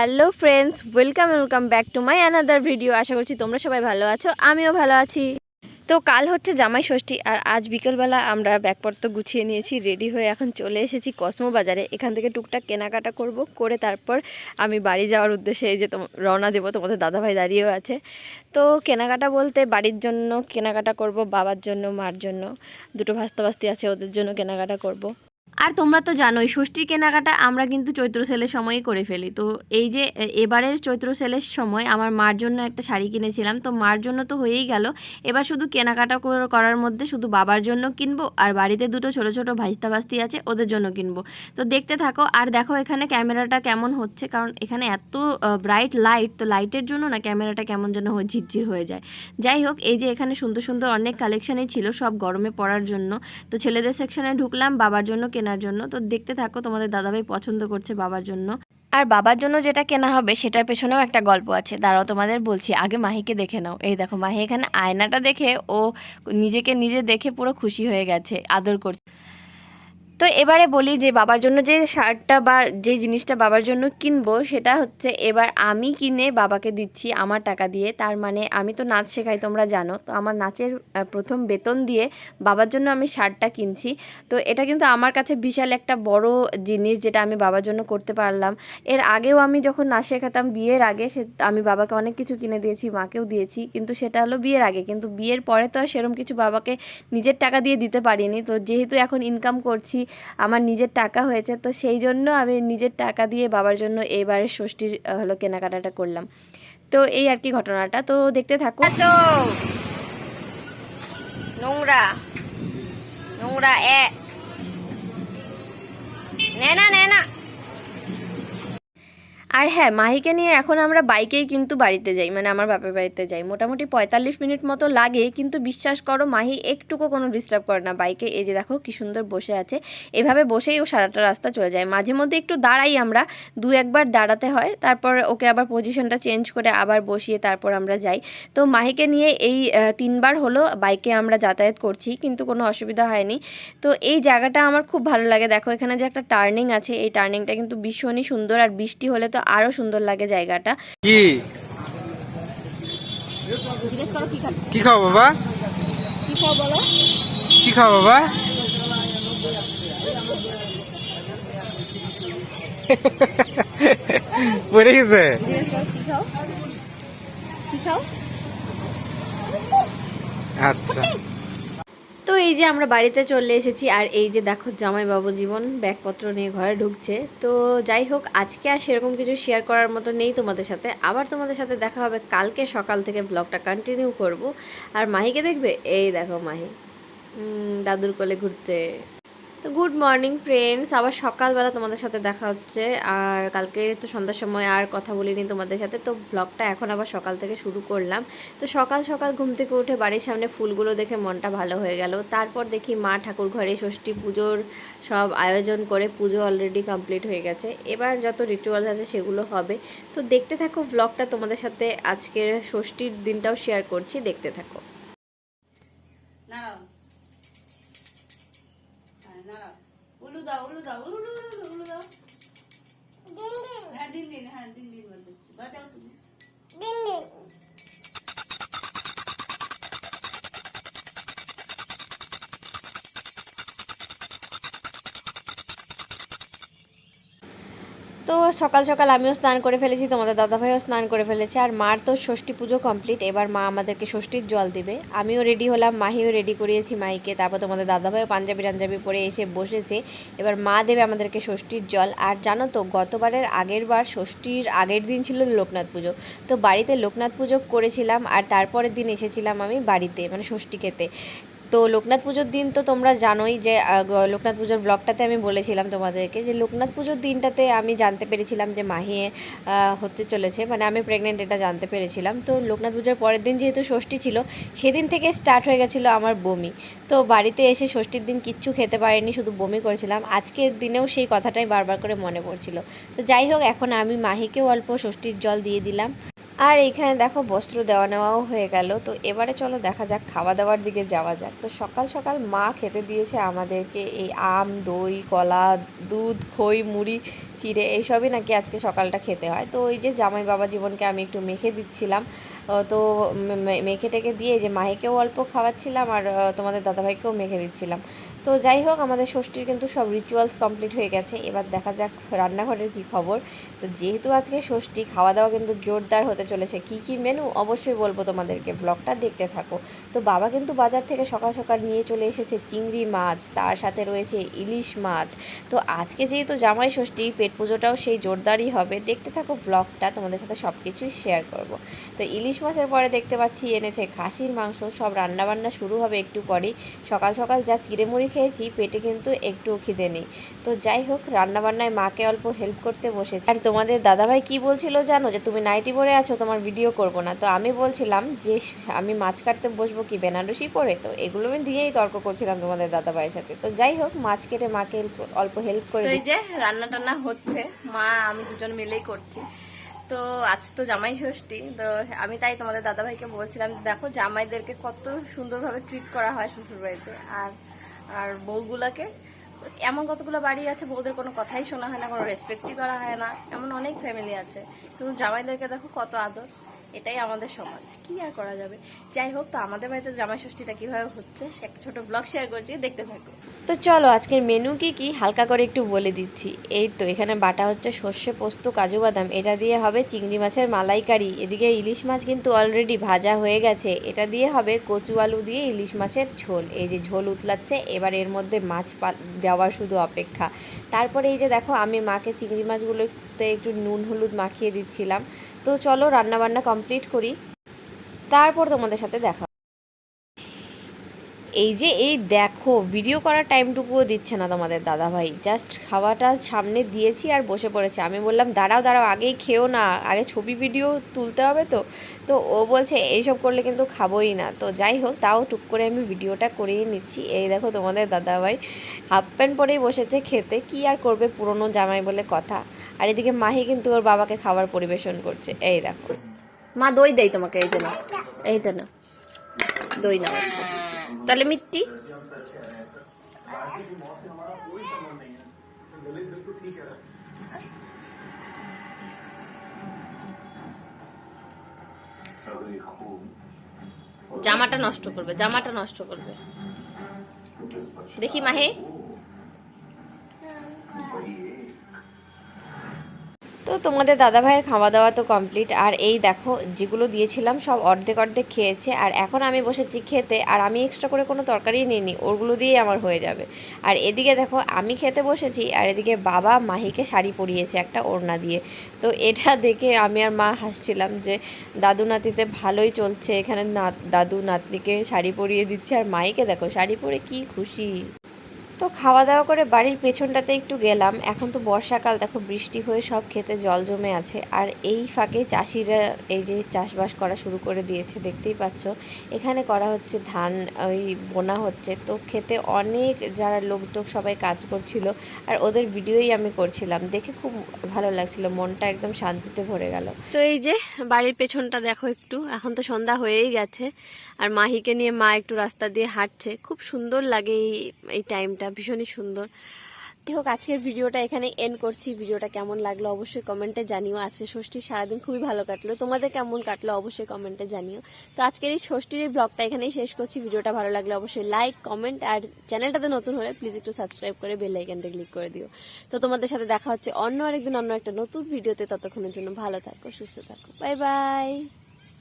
Hello friends, welcome welcome back to my another video. আশা করছি তোমরা সবাই ভালো আছো, আমিও ভালো আছি। তো কাল হচ্ছে জামাই ষষ্ঠী, আর আজ বিকেলবেলা আমরা ব্যাগপত্র গুছিয়ে নিয়েছি, রেডি হয়ে এখন চলে এসেছি কসমো বাজারে। এখান থেকে টুকটাক কেনাকাটা করব, করে তারপর আমি বাড়ি যাওয়ার উদ্দেশ্যে এই যে রওনা দেবো, তোমাদের দাদাভাই দাঁড়িয়েও আছে। তো কেনাকাটা বলতে বাড়ির জন্য কেনাকাটা করব, বাবার জন্য, মার জন্য, দুটো ভাস্তা ভাস্তি আছে, ওদের জন্য কেনাকাটা করব। আর তোমরা তো জানোই, ষষ্ঠীর কেনাকাটা আমরা কিন্তু চৈত্র সেলের সময়ই করে ফেলি। তো এই যে এবারের চৈত্র সেলের সময় আমার মার জন্য একটা শাড়ি কিনেছিলাম। তো মার জন্য তো হয়েই গেল। এবার শুধু কেনাকাটা করার মধ্যে শুধু বাবার জন্য কিনবো আর বাড়িতে দুটো ছোট ছোট ভাইস্তা ভাস্তি আছে, ওদের জন্য কিনবো। তো দেখতে থাকো আর দেখো এখানে ক্যামেরাটা কেমন হচ্ছে, কারণ এখানে এত ব্রাইট লাইট তো লাইটের জন্য না ক্যামেরাটা কেমন যেন ঝিরঝির হয়ে যায়। যাই হোক, এই যে এখানে সুন্দর সুন্দর অনেক কালেকশনই ছিল সব গরমে পরার জন্য। তো ছেলেদের সেকশনে ঢুকলাম, বাবার জন্য কেনার জন্য। তো দেখতে থাকো, তোমাদের দাদাভাই পছন্দ করছে বাবার জন্য। আর বাবার জন্য যেটা কেনা হবে, সেটার পেছনেও একটা গল্প আছে। দাঁড়াও, তোমাদের বলছি। আগে মাহিকে দেখে নাও। এই দেখো, মাহি এখানে আয়নাটা দেখে ও নিজেকে নিজে দেখে পুরো খুশি হয়ে গেছে, আদর করছে। তো এবারে বলি যে বাবার জন্য যে শার্টটা বা যে জিনিসটা বাবার জন্য কিনবো, সেটা হচ্ছে এবার আমি কিনে বাবাকে দিচ্ছি আমার টাকা দিয়ে। তার মানে আমি তো নাচ শেখাই, তোমরা জানো। তো আমার নাচের প্রথম বেতন দিয়ে বাবার জন্য আমি শার্টটা কিনছি। তো এটা কিন্তু আমার কাছে বিশাল একটা বড় জিনিস যেটা আমি বাবার জন্য করতে পারলাম। এর আগেও আমি যখন নাচ শেখাতাম বিয়ের আগে, সে, আমি বাবাকে অনেক কিছু কিনে দিয়েছি, মাকেও দিয়েছি, কিন্তু সেটা হলো বিয়ের আগে। কিন্তু বিয়ের পরে তো আর সেরকম কিছু বাবাকে নিজের টাকা দিয়ে দিতে পারিনি। তো যেহেতু এখন ইনকাম করছি আমার নিজের টাকা হয়েছে, তো সেই জন্য আমি নিজের টাকা দিয়ে বাবার জন্য এবারে ষষ্ঠীর হলো কেনাকাটাটা করলাম। তো এই আর কি ঘটনাটা, তো দেখতে থাকো। তো নোংরা নোংরা এ না, নে না। আর হ্যাঁ মাহিকে নিয়ে এখন আমরা বাইকেই কিন্তু বাড়িতে যাই মানে আমার বাপের বাড়িতে যাই। মোটামুটি পঁয়তাল্লিশ মিনিট মতো লাগে, কিন্তু বিশ্বাস করো মাহি একটুকু কোনো ডিস্টার্ব করে না বাইকে। এই যে দেখো কি সুন্দর বসে আছে। এভাবে বসেই ও সারাটা রাস্তা চলে যায়। মাঝে মধ্যে একটু দাঁড়াই আমরা, দু একবার দাঁড়াতে হয়, তারপর ওকে আবার পজিশনটা চেঞ্জ করে আবার বসিয়ে তারপর আমরা যাই। তো মাহিকে নিয়ে এই তিনবার হলো বাইকে আমরা যাতায়াত করছি, কিন্তু কোনো অসুবিধা হয়নি। তো এই জায়গাটা আমার খুব ভালো লাগে। দেখো এখানে যে একটা টার্নিং আছে, এই টার্নিংটা কিন্তু ভীষণই সুন্দর আর বৃষ্টি হলে তো আরও সুন্দর লাগে জায়গাটা। কি? জিজ্ঞেস কি খাবে? কি খাও বাবা? কি খাও বলো? কি খাও বাবা? পড়ে গেছে। আচ্ছা। এই যে আমরা বাড়িতে চলে এসেছি, আর এই যে দেখো জামাইবাবু জীবন ব্যাগপত্র নিয়ে ঘরে ঢুকছে। তো যাই হোক, আজকে আর সেরকম কিছু শেয়ার করার মতো নেই তোমাদের সাথে। আবার তোমাদের সাথে দেখা হবে কালকে সকাল থেকে ব্লগটা কন্টিনিউ করব। আর মাহিকে দেখবে? এই দেখো মাহি। দাদুর কোলে ঘুরতে। গুড মর্নিং ফ্রেন্ডস আবার সকালবেলা তোমাদের সাথে দেখা হচ্ছে। আর কালকে তো সন্ধ্যার সময় আর কথা বলিনি তোমাদের সাথে। তো ব্লগটা এখন আবার সকাল থেকে শুরু করলাম। তো সকাল সকাল ঘুম থেকে উঠে বাড়ির সামনে ফুলগুলো দেখে মনটা ভালো হয়ে গেল। তারপর দেখি মা ঠাকুর ঘরে ষষ্ঠী পুজোর সব আয়োজন করে পুজো অলরেডি কমপ্লিট হয়ে গেছে। এবার যত রিচুয়ালস আছে সেগুলো হবে। তো দেখতে থাকো ব্লগটা তোমাদের সাথে। আজকের ষষ্ঠীর দিনটাও শেয়ার করছি। দেখতে থাকো। উলু দাও উলু দাও উলু উলু উলু উলু দাও হ্যাঁ দিন দিন হ্যাঁ দিন দিন বাজাচ্ছি বাজাও তুমি তো সকাল সকাল আমিও স্নান করে ফেলেছি, তোমাদের দাদাভাইও স্নান করে ফেলেছে, আর মার তো ষষ্ঠী পুজো কমপ্লিট এবার মা আমাদেরকে ষষ্ঠীর জল দিবে। আমিও রেডি হলাম, মাহিও রেডি করিয়েছি মাইকে, তারপর তোমাদের দাদাভাইও পাঞ্জাবি টাঞ্জাবি পরে এসে বসেছে, এবার মা দেবে আমাদেরকে ষষ্ঠীর জল, আর জানো তো গতবারের আগের বার ষষ্ঠীর আগের দিন ছিল লোকনাথ পুজো, তো বাড়িতে লোকনাথ পুজো করেছিলাম, আর তারপরের দিন এসেছিলাম আমি বাড়িতে মানে ষষ্ঠী খেতে। তো লোকনাথ পুজোর দিন তো তোমরা জানোই যে লোকনাথ পুজোর ব্লগটাতে আমি বলেছিলাম তোমাদেরকে যে লোকনাথ পুজোর দিনটাতে আমি জানতে পেরেছিলাম যে মাহি আহ, হতে চলেছে। মানে আমি প্রেগনেন্ট এটা জানতে পেরেছিলাম। তো লোকনাথ পুজোর পরের দিন যেহেতু ষষ্ঠী ছিল সেদিন থেকে স্টার্ট হয়ে গেছিল আমার বমি। তো বাড়িতে এসে ষষ্ঠীর দিন কিচ্ছু খেতে পারিনি শুধু বমি করেছিলাম। আজকের দিনেও সেই কথাটাই বারবার করে মনে পড়ছিল। তো যাই হোক এখন আমি মাহিকেও অল্প ষষ্ঠীর জল দিয়ে দিলাম। আর এইখানে দেখো বস্ত্র দেওয়া নেওয়াও হয়ে গেল। তো এবারে চলো দেখা যাক খাওয়া দাওয়ার দিকে যাওয়া যাক। তো সকাল সকাল মা খেতে দিয়েছে আমাদেরকে এই আম, দই, কলা, দুধ, খই, মুড়ি, চিড়ে এইসবই নাকি আজকে সকালটা খেতে হয়। তো ওই যে জামাই বাবা জীবনকে আমি একটু মেখে দিচ্ছিলাম। তো মেখে টেকে দিয়ে যে মাহিকেও অল্প খাওয়াচ্ছিলাম আর তোমাদের দাদাভাইকেও মেখে দিচ্ছিলাম। তো যাই হোক, আমাদের ষষ্ঠীর কিন্তু সব রিচুয়ালস কমপ্লিট হয়ে গেছে। এবার দেখা যাক রান্নাঘরের কি খবর। তো যেহেতু আজকে ষষ্ঠী খাওয়া দাওয়া কিন্তু জোরদার হতে চলেছে। কি কি মেনু অবশ্যই বলব তোমাদেরকে ব্লগটা দেখতে থাকো। তো বাবা কিন্তু বাজার থেকে সকাল সকাল নিয়ে চলে এসেছে চিংড়ি মাছ, তার সাথে রয়েছে ইলিশ মাছ। তো আজকে যেহেতু জামাই ষষ্ঠী, পেট পুজোটাও সেই জোরদারই হবে। দেখতে থাকো ব্লগটা তোমাদের সাথে সব কিছুই শেয়ার করব। তো ইলিশ মাছের পরে দেখতে পাচ্ছি এনেছে খাসির মাংস, সব রান্নাবান্না শুরু হবে একটু পরেই। সকাল সকাল যা চিড়েমুড়ি খেয়েছি পেটে কিন্তু একটুও খিদে নেই। তো যাই হোক রান্নাবান্নায় মাকে অল্প হেল্প করতে বসেছি। আর তোমাদের দাদাভাই কি বলছিল জানো? যে তুমি নাইটি পরে আছো তোমার ভিডিও করব না। তো আমি বলছিলাম যে আমি মাছ কাটতে বসবো কি বেনারসি পরে? তো এগুলো আমি দিয়েই তর্ক করছিলাম তোমাদের দাদাভাইয়ের সাথে। তো যাই হোক মাছ কেটে মাকে অল্প হেল্প করে এই। যে রান্না টান্না হচ্ছে মা আমি দুজন মিলেই করছি। তো আজ তো জামাই ষষ্ঠী তো আমি তাই তোমাদের দাদাভাইকে বলছিলাম দেখো জামাইদেরকে কত সুন্দরভাবে ট্রিট করা হয় শ্বশুর বাড়িতে আর আর বউগুলাকে, এমন কতগুলো বাড়ি আছে, বউদের কোনো কথাই শোনা হয় না, কোনো রেসপেক্টই করা হয় না। এমন অনেক ফ্যামিলি আছে। কিন্তু জামাইদেরকে দেখো কত আদর। এটাই আমাদের সমাজ। কি আর করা যাবে? যাই হোক, তো আমাদের বাড়িতে জামাই ষষ্ঠীটা কীভাবে হচ্ছে সে একটা ছোট ব্লগ শেয়ার করছি দেখতে থাকো। তো চলো, আজকের মেনু কি কি? হালকা করে একটু বলে দিচ্ছি। এই তো, এখানে বাটা হচ্ছে সর্ষে, পোস্ত, কাজু, বাদাম। এটা দিয়ে হবে চিংড়ি মাছের মালাইকারি। এদিকে ইলিশ মাছ কিন্তু অলরেডি ভাজা হয়ে গেছে। এটা দিয়ে হবে কচু আলু দিয়ে ইলিশ মাছের ঝোল। এই যে ঝোল উতলাচ্ছে, এবার এর মধ্যে মাছ দেওয়ার শুধু অপেক্ষা। তারপরে এই যে দেখো, আমি মাকে চিংড়ি মাছগুলোতে একটু নুন, হলুদ মাখিয়ে দিচ্ছিলাম। তো চলো রান্না বান্না কমপ্লিট করি। তারপর তোমাদের সাথে দেখা এই যে, এই দেখো ভিডিও করার টাইমটুকুও দিচ্ছে না তোমাদের দাদা ভাই জাস্ট খাওয়াটা সামনে দিয়েছি আর বসে পড়েছে। আমি বললাম, দাঁড়াও দাঁড়াও আগেই খেও না, আগে ছবি ভিডিও তুলতে হবে তো। তো ও বলছে, এইসব করলে কিন্তু খাবোই না। তো যাই হোক, তাও টুক করে আমি ভিডিওটা করেই নিচ্ছি। এই দেখো তোমাদের দাদা ভাই হাফ প্যান্ট পরেই বসেছে খেতে। কি আর করবে পুরনো জামাই বলে কথা। আর এদিকে মাহি কিন্তু ওর বাবাকে খাবার পরিবেশন করছে। এই দেখো। মা দই দেয় তোমাকে, এই না এইটা না দই না তাহলে মিট্টি? জামাটা নষ্ট করবে জামাটা নষ্ট করবে। দেখি মাহে। তো তোমাদের দাদা ভাইয়ের খাওয়া দাওয়া তো কমপ্লিট আর এই দেখো, যেগুলো দিয়েছিলাম সব অর্ধেক অর্ধেক খেয়েছে। আর এখন আমি বসেছি খেতে, আর আমি এক্সট্রা করে কোনো তরকারি নিইনি, ওগুলো দিয়েই আমার হয়ে যাবে। আর এদিকে দেখো, আমি খেতে বসেছি, আর এদিকে বাবা মাহিকে শাড়ি পরিয়েছে একটা ওড়না দিয়ে। তো এটা দেখে আমি আর মা হাসছিলাম যে, দাদু নাতিতে ভালোই চলছে, এখানে দাদু নাতনিকে শাড়ি পরিয়ে দিচ্ছে, আর মাইকে দেখো, শাড়ি পরে কি খুশি? তো খাওয়া দাওয়া করে বাড়ির পেছনটাতে একটু গেলাম। এখন তো বর্ষাকাল, দেখো বৃষ্টি হয়ে সব খেতে জল জমে আছে। আর এই ফাঁকে চাষিরা এই যে চাষবাস করা শুরু করে দিয়েছে, দেখতেই পাচ্ছ। এখানে করা হচ্ছে ধান, ওই বোনা হচ্ছে। তো খেতে অনেক যারা লোকটোক সবাই কাজ করছিল আর ওদের ভিডিওই আমি করছিলাম। দেখে খুব ভালো লাগছিল, মনটা একদম শান্তিতে ভরে গেল। তো এই যে বাড়ির পেছনটা দেখো একটু, এখন তো সন্ধ্যা হয়েই গেছে। আর মাহিকে নিয়ে মা একটু রাস্তা দিয়ে হাঁটছে। খুব সুন্দর লাগে এই এই টাইমটা ভীষণই সুন্দর। যাই হোক আজকের ভিডিওটা এখানে এন্ড করছি। ভিডিওটা কেমন লাগল অবশ্যই কমেন্টে জানিও। আজকে ষষ্ঠী সারাদিন খুবই ভালো কাটলো। তোমাদের কেমন কাটলো অবশ্যই কমেন্টে জানিও। তো আজকের এই ষষ্ঠীর এই ব্লগটা এখানেই শেষ করছি। ভিডিওটা ভালো লাগলে অবশ্যই লাইক কমেন্ট আর চ্যানেলটাতে নতুন হলে প্লিজ একটু সাবস্ক্রাইব করে বেল আইকনটা ক্লিক করে দিও। তো তোমাদের সাথে দেখা হচ্ছে অন্য আরেকদিন, অন্য একটা নতুন ভিডিওতে। ততক্ষণের জন্য ভালো থাকো, সুস্থ থাকো। Bye bye